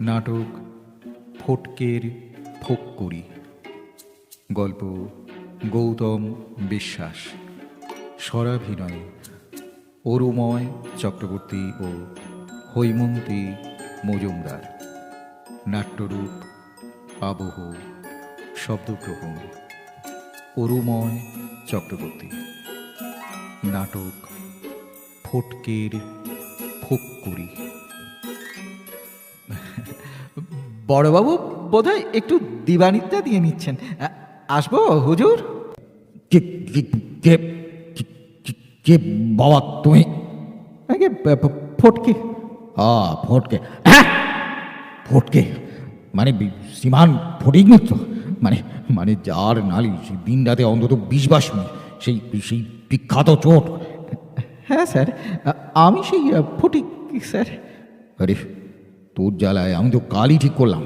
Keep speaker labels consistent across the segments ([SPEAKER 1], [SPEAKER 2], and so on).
[SPEAKER 1] নাটক ফটকের ফোক করি। গল্প গৌতম বিশ্বাস। স্বরাভিনয় অরুময় চক্রবর্তী ও হৈমন্তী মজুমদার। নাট্যরূপ আবহ শব্দগ্রহণ অরুময় চক্রবর্তী। নাটক ফটকের ফোক্কুরি
[SPEAKER 2] বড়বাবু বোধহয় একটু দিবানিত্যা দিয়ে নিচ্ছেন। আসব হুজুর?
[SPEAKER 3] কে কে কে বাবা তুমি?
[SPEAKER 2] আগে ফটকে।
[SPEAKER 3] হ্যাঁ ফটকে। হ্যাঁ ফটকে। মানে শ্রীমান ফটিক মিত্র। মানে মানে যার নালি সেই দিন রাতে অন্তত বিশ বার শুনি সেই সেই বিখ্যাত চোট।
[SPEAKER 2] হ্যাঁ স্যার। আমি সেই ফটিক স্যার।
[SPEAKER 3] আরে তোর জ্বালায় আমি তো কালই ঠিক করলাম।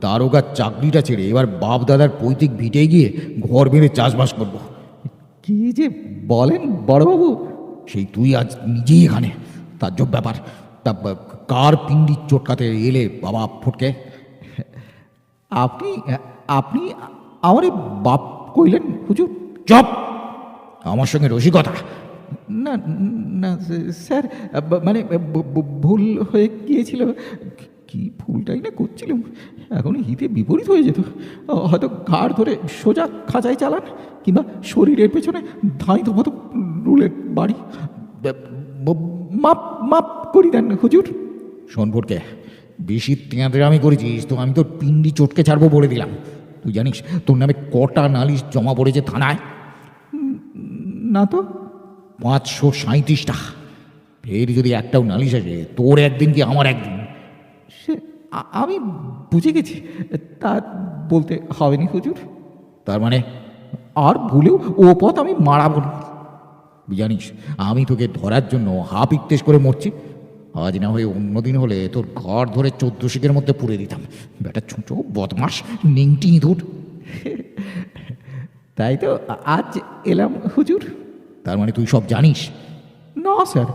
[SPEAKER 3] দারোগার চাকরিটা ছেড়ে এবার বাপ দাদার পৈতৃক ভিটে গিয়ে ঘর বেঁধে চাষবাস করব।
[SPEAKER 2] কি যে বলেন বড়বাবু?
[SPEAKER 3] সেই তুই আজ নিজেই এখানে। তার তাজ্জব ব্যাপার। তা কার পিন্ডির চটকাতে এলে বাবা ফটকে?
[SPEAKER 2] আপনি আপনি আমার বাপ কইলেন হুজুর?
[SPEAKER 3] চপ! আমার সঙ্গে রসিকতা।
[SPEAKER 2] না না স্যার মানে ভুল হয়ে গিয়েছিল। কি ভুলটাই না করছিলাম? এখন হিতে বিপরীত হয়ে যেত। হয়তো ঘাড় ধরে সোজা খাঁচায় চালান কিংবা শরীরের পেছনে ধাঁই ধপাতো রুলের বাড়ি। মাপ মাপ করি দেন হুজুর।
[SPEAKER 3] ফটকে বেশি তেঁয়াদের আমি করেছিস তো আমি তোর পিন্ডি চটকে ছাড়বো বলে দিলাম। তুই জানিস তোর নামে কটা নালিশ জমা পড়েছে থানায়?
[SPEAKER 2] না তো।
[SPEAKER 3] পাঁচশো সাঁত্রিশটা ফের যদি একটাও নালিশ আসে তোর একদিন কি আমার একদিন
[SPEAKER 2] সে আমি বুঝে গেছি। তা বলতে হবে নি হুজুর।
[SPEAKER 3] তার মানে?
[SPEAKER 2] আর ভুলেও ও পথ আমি মারাবো না।
[SPEAKER 3] জানিস আমি তোকে ধরার জন্য হাফ ইকতেশ করে মরছি। আজ না হয়ে অন্যদিন হলে তোর ঘর ধরে চোদ্দ শিখের মধ্যে পুড়ে দিতাম। বেটা ছুঁচো বদমাস নিংটি ইঁদুর।
[SPEAKER 2] তাই তো আজ এলাম হুজুর।
[SPEAKER 3] তার মানে তুই সব জানিস?
[SPEAKER 2] না স্যার।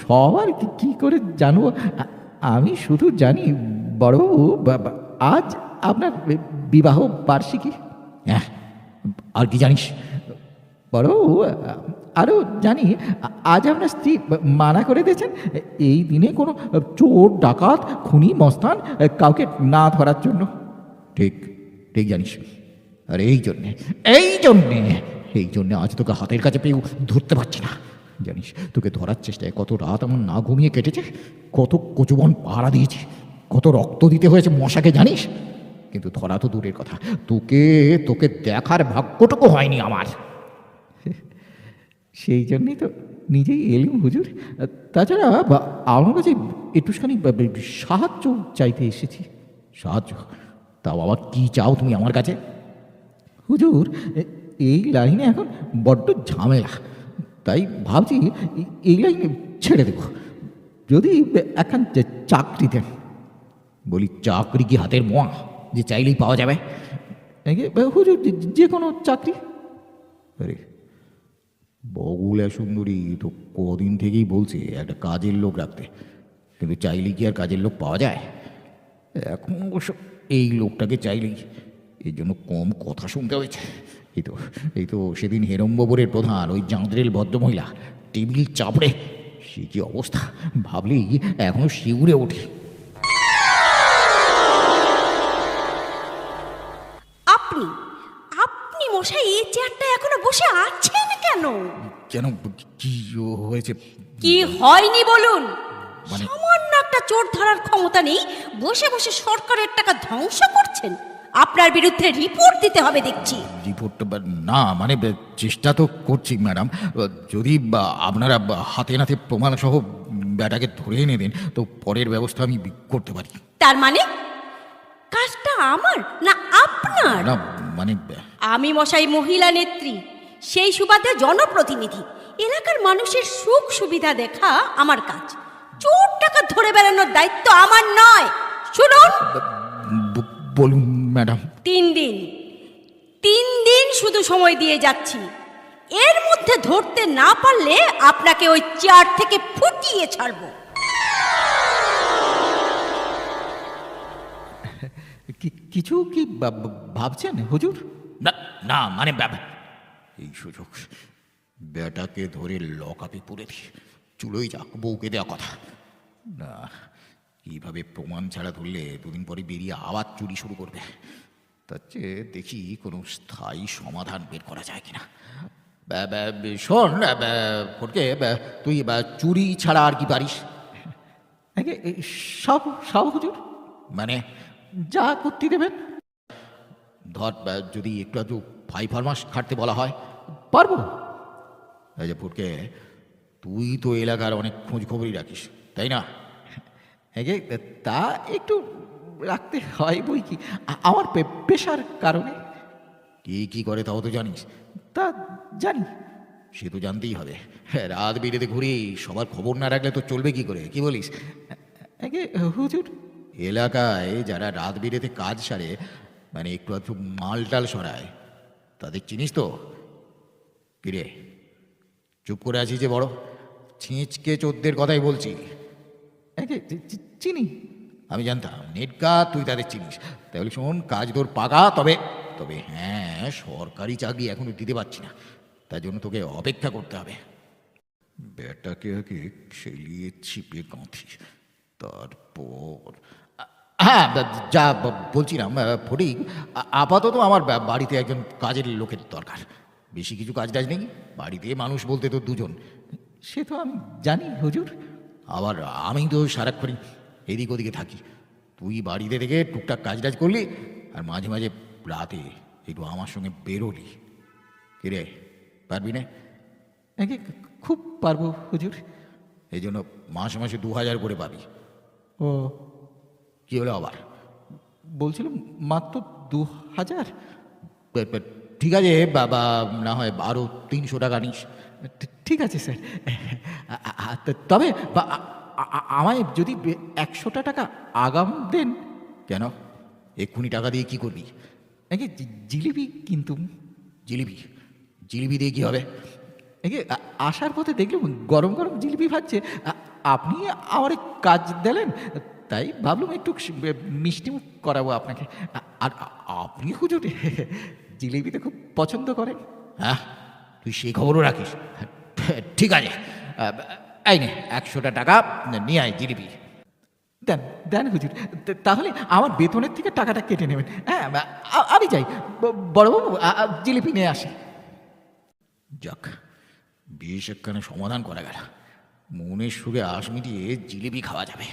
[SPEAKER 2] সবার কি কী করে জানব? আমি শুধু জানি বড়বাবু আজ আপনার বিবাহ বার্ষিকী।
[SPEAKER 3] হ্যাঁ আর কি জানিস?
[SPEAKER 2] বড়বাবু আরও জানি আজ আপনার স্ত্রী মানা করে দিয়েছেন এই দিনে কোনো চোর ডাকাত খুনি মস্তান কাউকে না ধরার জন্য।
[SPEAKER 3] ঠিক ঠিক জানিস। আর এই জন্যে এই জন্যে এই জন্যে আজ তোকে হাতের কাছে পেয়েও ধরতে পারছি না। জানিস তোকে ধরার চেষ্টায় কত রাত আমার না ঘুমিয়ে কেটেছে কত কচুবন পাহারা দিয়েছি কত রক্ত দিতে হয়েছে মশাকে জানিস? কিন্তু ধরা তো দূরের কথা তোকে তোকে দেখার ভাগ্যটুকু হয়নি আমার।
[SPEAKER 2] সেই জন্যই তো নিজেই এলিম হুজুর। তাছাড়া আমার কাছে একটুখানি সাহায্য চাইতে এসেছি।
[SPEAKER 3] সাহায্য? তাও আবার কি চাও তুমি আমার কাছে?
[SPEAKER 2] হুজুর এই লাইনে এখন বড্ড ঝামেলা। তাই ভাবছি এ- এই লাইনে ছেড়ে দেব। যদি এখন চাকরি দেন,
[SPEAKER 3] বলি চাকরি কি হাতের মোয়া যে চাইলেই পাওয়া যাবে?
[SPEAKER 2] হুজুর যে কোনো চাকরি?
[SPEAKER 3] আরে, বগুলা সুন্দরী তো কদিন থেকেই বলছে একটা কাজের লোক রাখতে, কিন্তু চাইলে কি আর কাজের লোক পাওয়া যায়? এখন অবশ্য এই লোকটাকে চাইলেই এর জন্য কম কথা শুনতে হয়েছে। এই তো এই তো সেদিন হেরম্বরের প্রধান ওই জাঁদরেল ভদ্রমহিলা টেবিল চাপড়ে সে কি অবস্থা? ভাবলেই এখনও শিউরে ওঠে।
[SPEAKER 4] আপনি আপনি মশাই এই চেয়ারটা এখনও বসে আছেন কেন?
[SPEAKER 3] কেন কি হয়েছে?
[SPEAKER 4] কি হয়নি বলুন?
[SPEAKER 3] মানে-
[SPEAKER 4] সামান্য একটা চোর ধরার ক্ষমতা নেই বসে বসে সরকারের টাকা ধ্বংস করছেন। আপনার বিরুদ্ধে রিপোর্ট দিতে হবে দেখছি।
[SPEAKER 3] রিপোর্টটা বা- না মানে চেষ্টা তো করছি ম্যাডাম। যদি আপনারা হাতে নাতে প্রমাণ সহ ব্যাটাকে ধরে এনে দেন তো পরের ব্যবস্থা আমি করতে পারি।
[SPEAKER 4] তার মানে? কাজটা আমার না আপনার?
[SPEAKER 3] না মানে
[SPEAKER 4] আমি মশাই মহিলা নেত্রী সেই সুবাদে জনপ্রতিনিধি। এলাকার মানুষের সুখ সুবিধা দেখা আমার কাজ। চোর টাকা ধরে বেড়ানোর দায়িত্ব আমার নয়। শুনুন।
[SPEAKER 3] বলুন। ম্যাডাম।
[SPEAKER 4] তিন দিন। তিন দিন শুধু সময় দিয়ে যাচ্ছি। এর মধ্যে ধরতে না পারলে আপনাকে ওই চেয়ার থেকে ফুটিয়ে ছাড়বো।
[SPEAKER 2] কি- কিছু কি ভাবছেন হুজুর?
[SPEAKER 3] না না মানে এই সুযোগ বেটাকে ধরে লকআপে পুরে দি চুলোই যাক বউকে দেওয়া কথা। না এইভাবে প্রমাণ ছাড়া ধরলে দুদিন পরে বেরিয়ে আবার চুরি শুরু করবে। তার চেয়ে দেখি কোনো স্থায়ী সমাধান বের করা যায় কিনা। শোন ফটকে তুই চুরি ছাড়া আর কি পারিস?
[SPEAKER 2] সব সব হুজুর?
[SPEAKER 3] মানে?
[SPEAKER 2] যা করতে দেবেন।
[SPEAKER 3] ধর যদি একটু একটু ফাই ফার্মাস খাটতে বলা হয়।
[SPEAKER 2] পারব।
[SPEAKER 3] এই যে ফুটকে তুই তো এলাকার অনেক খোঁজ খবরই রাখিস তাই না?
[SPEAKER 2] আগে তা একটু রাখতে হয় বই কি? আমার পেশার কারণে।
[SPEAKER 3] কি কি করে তাও তো জানিস।
[SPEAKER 2] তা জানি।
[SPEAKER 3] সে তো জানতেই হবে। হ্যাঁ, রাত বিরেতে ঘুরি সবার খবর না রাখলে তো চলবে কি করে? কি বলিস?
[SPEAKER 2] আগে হুজুর।
[SPEAKER 3] এলাকায় যারা রাত বিরেতে কাজ সারে মানে একটু একটু মালটাল সরায় তাদের চিনিস তো? কিরে? চুপ করে আছিস যে বড়? ছিঁচকে চোদ্দের কথাই বলছি।
[SPEAKER 2] চিনি।
[SPEAKER 3] আমি জানতাম নেটকা তুই তাদের চিনিস। তাহলে শোন কাজ তোর পাকা তবে তবে হ্যাঁ সরকারি চাকরি এখনও দিতে পারছি না। তার জন্য তোকে অপেক্ষা করতে হবে। বেটাকে আগে খেলিয়ে ছিপে গাঁথি তারপর হ্যাঁ যা বলছিলাম ফটিক আপাতত আমার বাড়িতে একজন কাজের লোকের দরকার। বেশি কিছু কাজ টাজ নেই বাড়িতে মানুষ বলতে তো দুজন।
[SPEAKER 2] সে তো আমি জানি হুজুর।
[SPEAKER 3] আবার আমি তো সারাক্ষণই এদিক ওদিকে থাকি। তুই বাড়িতে থেকে টুকটাক কাজ টাজ করলি আর মাঝে মাঝে রাতে একটু আমার সঙ্গে বেরোলি। কিরে পারবি না?
[SPEAKER 2] আগে খুব পারব হুজুর।
[SPEAKER 3] এই জন্য মাসে মাসে দু হাজার করে পাবি।
[SPEAKER 2] ও।
[SPEAKER 3] কী হলো আবার?
[SPEAKER 2] বলছিলাম মাত্র দু হাজার?
[SPEAKER 3] ঠিক আছে বাবা না হয় আরও তিনশো টাকা নিস।
[SPEAKER 2] ঠিক আছে, স্যার। তবে আমায় যদি একশোটা টাকা আগাম দেন,
[SPEAKER 3] কেন? এক্ষুনি টাকা দিয়ে কি করবি?
[SPEAKER 2] নাকি জিলিপি কিন্তু,
[SPEAKER 3] জিলিপি জিলিপি দিয়ে কী হবে?
[SPEAKER 2] আ- আসার পথে দেখলাম গরম গরম জিলিপি ভাজছে। আপনি আমার কাজ দিলেন, তাই ভাবলাম একটু মিষ্টি মুখ করাবো আপনাকে। আর আপনি হুজুর, জিলিপিতে খুব পছন্দ করেন।
[SPEAKER 3] হ্যাঁ তুই সেই খবরও রাখিস। ঠিক আছে। এই নে একশোটা টাকা নিয়ে আয় জিলিপি।
[SPEAKER 2] দেন দেন হুজুর তাহলে আমার বেতনের থেকে টাকাটা কেটে নেবেন। হ্যাঁ আমি যাই। বড়বাবু জিলিপি নিয়ে আসি।
[SPEAKER 3] যাক বিষ একখানে সমাধান করা গেল। মনের সুরে আশ মিটিয়ে জিলিপি খাওয়া যাবে।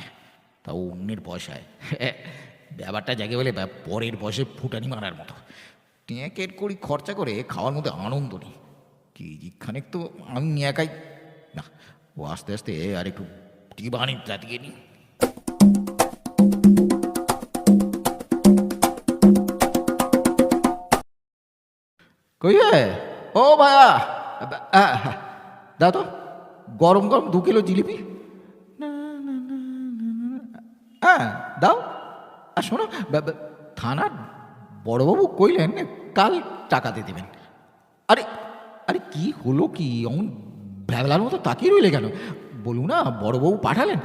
[SPEAKER 3] তাও অন্যের পয়সায়। ব্যাপারটা যাকে বলে পরের পয়সায় ফুটানি মারার মতো। ট্যাঁকের করি খরচা করে খাওয়ার মধ্যে আনন্দ নেই। কেজি খানেক তো আমি একাই না ও আস্তে আস্তে আর একটু টিবানি দিয়ে নিই
[SPEAKER 2] কই রে? ও আ- দাও তো গরম গরম দু কিলো জিলিপি। হ্যাঁ দাও আর শোনো থানার বড়বাবু কইলেন কাল টাকা দিয়ে দেবেন আরে আরে কি হলো কি? অমন ভ্যাবলার মতো তাকিয়ে রইলে কেন? বলুন না, বড় বউ পাঠালেন,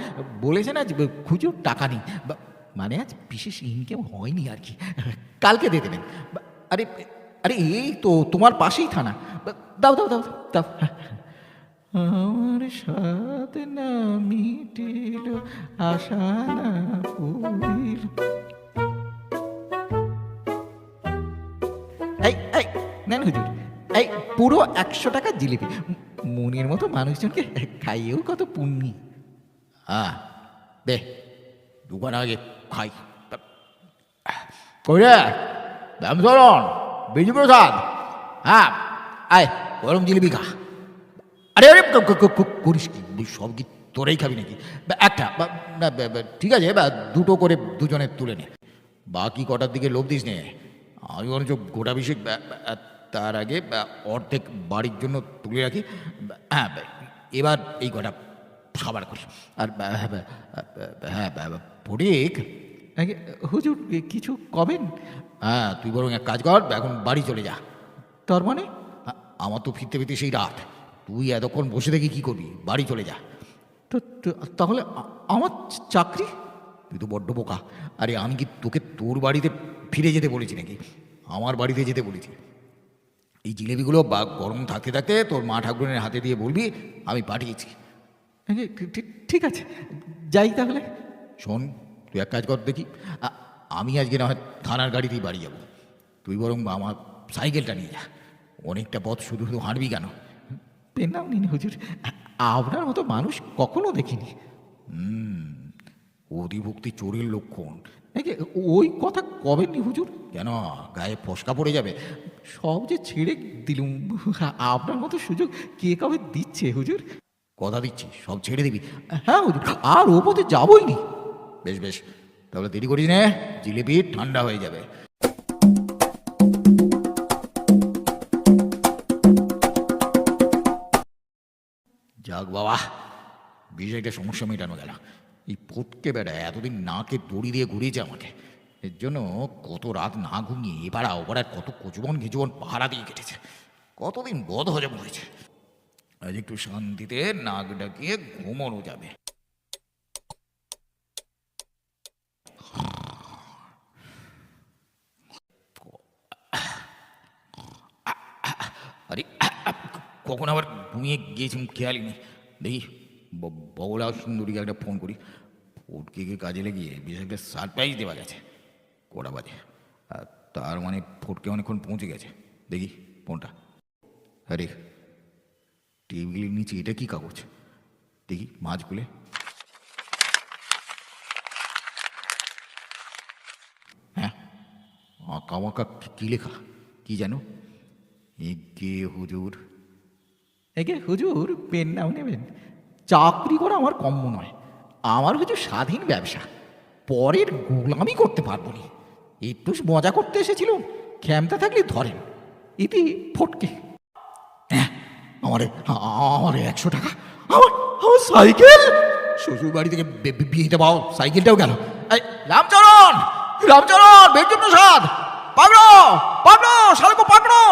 [SPEAKER 2] বলেছেন আজ খুঁজো টাকা নেই। মানে আজ বিশেষ ইনকাম হয়নি আর কি। কালকে দিয়ে দেবেন। আরে আরে এই তো তোমার পাশেই থানা। দাও দাও দাও দাও আমার সাথে না মিটিল, আশা না পুরিল এই এই, নেন হুজুর। এই, পুরো একশো টাকা জিলিপি। মনের মতো মানুষজনকে খাইয়েও কত পুণ্যি।
[SPEAKER 3] হ্যাঁ দে দোকান আগে খাই। কই রে দামচরণ বিজু প্রসাদ হ্যাঁ আয়, গরম জিলিপি খা। আরে আরে করিস কি? সব কি তোরেই খাবি নাকি? একটা ঠিক আছে দুটো করে দুজনে তুলে নে। বাকি কটার দিকে লোভ দিস নে। আমি বরঞ্চ গোটা বিশেষ তার আগে অর্ধেক বাড়ির জন্য তুলে রাখি। হ্যাঁ এবার এই কটা খাবার করি। আর হ্যাঁ, বা- হ্যাঁ ফটিক
[SPEAKER 2] হুজুর কিছু কবেন?
[SPEAKER 3] হ্যাঁ তুই বরং এক কাজ কর এখন বাড়ি চলে যা।
[SPEAKER 2] তার মানে?
[SPEAKER 3] আমার তো ফিরতে ফিরতে সেই রাত। তুই এতক্ষণ বসে থেকে কি করবি? বাড়ি চলে যা।
[SPEAKER 2] তো তো- তাহলে আমার চাকরি?
[SPEAKER 3] তুই তো বড্ড বোকা। আরে আমি কি তোকে তোর বাড়িতে ফিরে যেতে বলেছি নাকি? আমার বাড়িতে যেতে বলেছি। এই জিলেবিগুলো বা গরম থাকতে থাকতে তোর মা ঠাকুরের হাতে দিয়ে বলবি আমি পাঠিয়েছি।
[SPEAKER 2] ঠিক আছে যাই তাহলে।
[SPEAKER 3] শোন তুই এক কাজ কর দেখি আমি আজকে না হয় থানার গাড়িতেই বাড়ি যাব। তুই বরং আমার সাইকেলটা নিয়ে যা। অনেকটা পথ শুধু শুধু হাঁটবি কেন?
[SPEAKER 2] পেন নাম নিন হুজুর। আপনার মতো মানুষ কখনো দেখিনি।
[SPEAKER 3] অধিভুক্তি চোরের লক্ষণ।
[SPEAKER 2] নাকি ওই কথা কবেন নি হুজুর?
[SPEAKER 3] কেন গায়ে ফসকা পড়ে যাবে?
[SPEAKER 2] সব যে ছেড়ে দিলুম আপনার মতো সুযোগ কে কবে দিচ্ছে হুজুর?
[SPEAKER 3] কথা দিচ্ছি সব ছেড়ে দিবি।
[SPEAKER 2] হ্যাঁ হুজুর আর ও পথে যাবই নি।
[SPEAKER 3] বেশ বেশ তাহলে দেরি করিস না জিলিপি ঠান্ডা হয়ে যাবে। যাক বাবা বিষয়টা সমস্যা মেটানো গেল। এই ফটকে বেড়া এতদিন নাকে দড়ি দিয়ে ঘুরিয়েছে আমাকে। এর জন্য কত রাত না ঘুমিয়ে এবার ওপাড়ার কত কচুবন ঘিচুবন পাহারা দিয়ে কেটেছে। কতদিন বধ হজম হয়েছে আজ একটু শান্তিতে নাক ডাকিয়ে ঘুমোনো যাবে। আরে কখন আবার ঘুমিয়ে গিয়েছি খেয়ালই নেই। দেখি। বগলা সুন্দরীকে একটা ফোন করি। ফটকে গিয়ে কাজে লেগিয়ে বিশেষ একটা সারপ্রাইজ দেওয়া গেছে কটা বাজে। আর তার মানে ফটকে অনেকক্ষণ পৌঁছে গেছে। দেখি ফোনটা। আরে, টেবিলের নিচে এটা কি কাগজ? দেখি মাছ খুলে। হ্যাঁ আঁকা মাকা কী লেখা? কি জানো? এগে হুজুর।
[SPEAKER 2] একে হুজুর, পেন নাও নেবেন। চাকরি করা আমার কম্য নয়, আমার হুজুর স্বাধীন ব্যবসা। পরের গোলামি করতে পারব না। একটু মজা করতে এসেছিলাম ক্ষমতা থাকলে ধরেন, ইতি ফটকে।
[SPEAKER 3] হ্যাঁ আমার আমার একশো টাকা, আমার আমার সাইকেল! শ্বশুর বাড়ি থেকে বিয়েতে পাও সাইকেলটাও গেল। রামচরণ রামচরণ বেঙ্কি প্রসাদ পাগড়ো পাগড়ো, শালকো পাগড়ো!